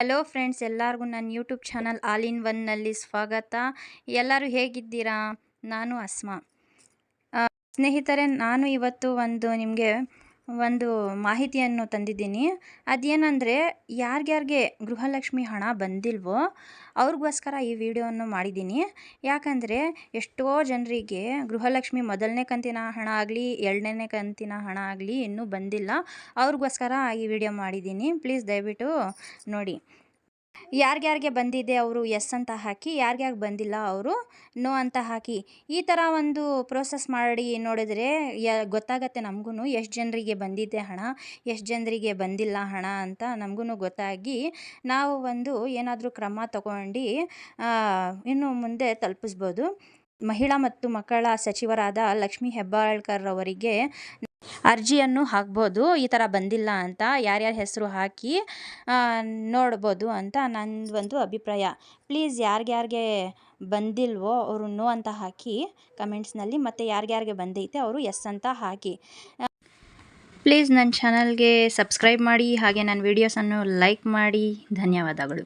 Hello friends ಎಲ್ಲರಿಗೂ ನನ್ನ YouTube channel all in ಒನ್ನಲ್ಲಿ ಸ್ವಾಗತ. ಎಲ್ಲರೂ ಹೇಗಿದ್ದೀರಾ? ನಾನು ಅಸ್ಮಾ. ಸ್ನೇಹಿತರೆ, ನಾನು ಇವತ್ತು ಒಂದು ನಿಮಗೆ ಒಂದು ಮಾಹಿತಿಯನ್ನು ತಂದಿದ್ದೀನಿ. ಅದೇನೆಂದರೆ ಯಾರ್ಯಾರಿಗೆ ಗೃಹಲಕ್ಷ್ಮಿ ಹಣ ಬಂದಿಲ್ವೋ, ಅವ್ರಿಗೋಸ್ಕರ ಈ ವಿಡಿಯೋವನ್ನು ಮಾಡಿದ್ದೀನಿ. ಯಾಕಂದರೆ, ಎಷ್ಟೋ ಜನರಿಗೆ ಗೃಹಲಕ್ಷ್ಮಿ ಮೊದಲನೇ ಕಂತಿನ ಹಣ ಆಗಲಿ ಎರಡನೇ ಕಂತಿನ ಹಣ ಆಗಲಿ ಇನ್ನೂ ಬಂದಿಲ್ಲ. ಅವ್ರಿಗೋಸ್ಕರ ಈ ವಿಡಿಯೋ ಮಾಡಿದ್ದೀನಿ. ಪ್ಲೀಸ್ ದಯವಿಟ್ಟು ನೋಡಿ. ಯಾರ್ಯಾರಿಗೆ ಬಂದಿದೆ ಅವರು ಎಸ್ ಅಂತ ಹಾಕಿ ಯಾರ್ಯಾರಿಗೆ ಬಂದಿಲ್ಲ ಅವರು ನೋ ಅಂತ ಹಾಕಿ. ಈ ಥರ ಒಂದು ಪ್ರೋಸೆಸ್ ಮಾಡಿ ನೋಡಿದರೆ ಯ, ಗೊತ್ತಾಗತ್ತೆ ನಮಗೂ ಎಷ್ಟು ಜನರಿಗೆ ಬಂದಿದೆ ಹಣ, ಎಷ್ಟು ಜನರಿಗೆ ಬಂದಿಲ್ಲ ಹಣ ಅಂತ ನಮಗೂ ಗೊತ್ತಾಗಿ ನಾವು ಒಂದು ಏನಾದರೂ ಕ್ರಮ ತಗೊಂಡು ಇನ್ನು ಮುಂದೆ ತಲುಪಿಸ್ಬೋದು. ಮಹಿಳಾ ಮತ್ತು ಮಕ್ಕಳ ಸಚಿವರಾದ ಲಕ್ಷ್ಮೀ ಹೆಬ್ಬಾಳ್ಕರ್ ಅವರಿಗೆ ಅರ್ಜಿಯನ್ನು ಹಾಕ್ಬೋದು, ಈ ಥರ ಬಂದಿಲ್ಲ ಅಂತ ಯಾರ್ಯಾರ ಹೆಸರು ಹಾಕಿ ನೋಡ್ಬೋದು ಅಂತ ನಂದು ಒಂದು ಅಭಿಪ್ರಾಯ. ಪ್ಲೀಸ್ ಯಾರ್ಯಾರಿಗೆ ಬಂದಿಲ್ವೋ ಅವರು ನೋ ಅಂತ ಹಾಕಿ ಕಮೆಂಟ್ಸ್ನಲ್ಲಿ, ಮತ್ತು ಯಾರ್ಯಾರಿಗೆ ಬಂದೈತೆ ಅವರು ಎಸ್ ಅಂತ ಹಾಕಿ. ಪ್ಲೀಸ್ ನನ್ನ ಚಾನಲ್ಗೆ ಸಬ್ಸ್ಕ್ರೈಬ್ ಮಾಡಿ, ಹಾಗೆ ನನ್ನ ವೀಡಿಯೋಸನ್ನು ಲೈಕ್ ಮಾಡಿ. ಧನ್ಯವಾದಗಳು.